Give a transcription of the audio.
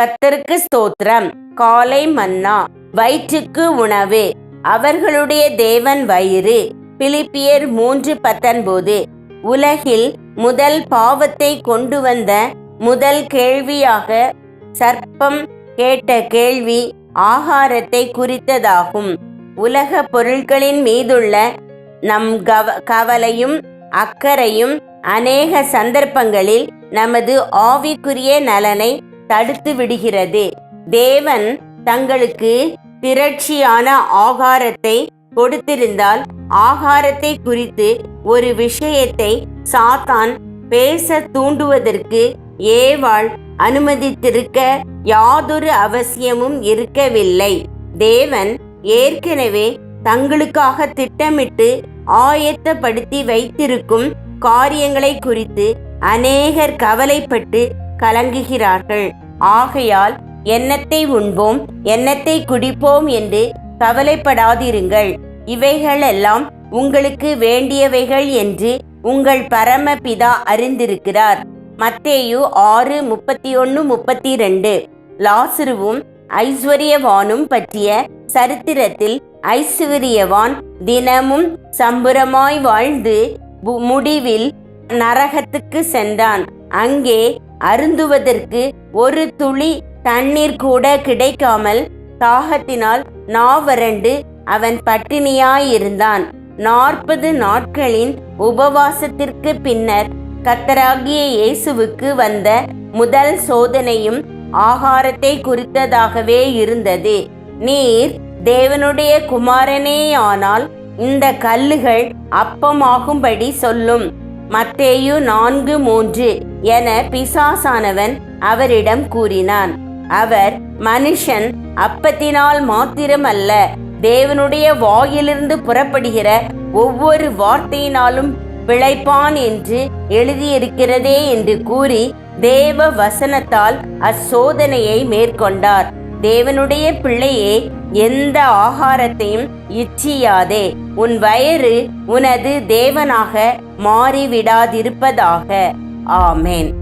கத்தருக்கு ஸ்தோத்திரம். காலை மன்னா வயிற்றுக்கு உணவு. அவர்களுடைய தேவன் வயிறு. பிலிப்பியர் மூன்று பத்தொன்பது. உலகில் முதல் பாவத்தை கொண்டு வந்த முதல் கேள்வியாக சர்ப்பம் கேட்ட கேள்வி ஆகாரத்தை குறித்ததாகும். உலக பொருட்களின் மீதுள்ள நம் கவ கவலையும் அக்கறையும் அநேக சந்தர்ப்பங்களில் நமது ஆவிக்குரிய நலனை தடுத்து விடுகிறது. தேவன் தங்களுக்கு திரட்சியான ஆகாரத்தை கொடுத்திருந்தால் ஆகாரத்தை குறித்து ஒரு விஷயத்தை சாத்தான் பேச தூண்டுவதற்கு ஏவாள் அனுமதித்திருக்க யாதொரு அவசியமும் இருக்கவில்லை. தேவன் ஏற்கனவே தங்களுக்காக திட்டமிட்டு ஆயத்தப்படுத்தி வைத்திருக்கும் காரியங்களை குறித்து அநேகர் கவலைப்பட்டு கலங்குகிறார்கள். ஆகையால் எண்ணத்தை உண்போம் எண்ணத்தை குடிப்போம் என்று கவலைப்படாதிருங்கள். இவைகளெல்லாம் உங்களுக்கு வேண்டியவைகள் என்று உங்கள் பரமபிதா அறிந்திருக்கிறார். மத்தேயு ஆறு முப்பத்தி ஒன்று முப்பத்தி ரெண்டு லாசுருவும் ஐஸ்வர்யவானும் பற்றிய சரித்திரத்தில் ஐஸ்வர்யவான் தினமும் சம்புரமாய் வாழ்ந்து பு- முடிவில் நரகத்துக்கு சென்றான். அங்கே அருந்துவதற்கு ஒரு துளி தண்ணீர் கூட கிடைக்காமல் தாகத்தினால் நாவரண்டு அவன் பட்டினியாயிருந்தான். நாற்பது நாட்களின் உபவாசத்திற்கு பின்னர் கத்தராகிய இயேசுவுக்கு வந்த முதல் சோதனையும் ஆகாரத்தை குறித்ததாகவே இருந்தது. நீர் தேவனுடைய குமாரனேயானால் இந்த கல்லுகள் அப்பமாகும்படி சொல்லும். மத்தேயு நான்கு மூன்று என பிசாசானவன் அவரிடம் கூறினான். அவர் மனுஷன் அப்பத்தினால் மாத்திரமல்ல தேவனுடைய வாயிலிருந்து புறப்படுகிற ஒவ்வொரு வார்த்தையினாலும் பிழைப்பான் என்று எழுதியிருக்கிறதே என்று கூறி தேவ வசனத்தால் அச்சோதனையை மேற்கொண்டார். தேவனுடைய பிள்ளையே எந்த ஆகாரத்தையும் இச்சியாதே. உன் வயிறு உனது தேவனாக மாறிவிடாதிருப்பதாக. ஆமேன்.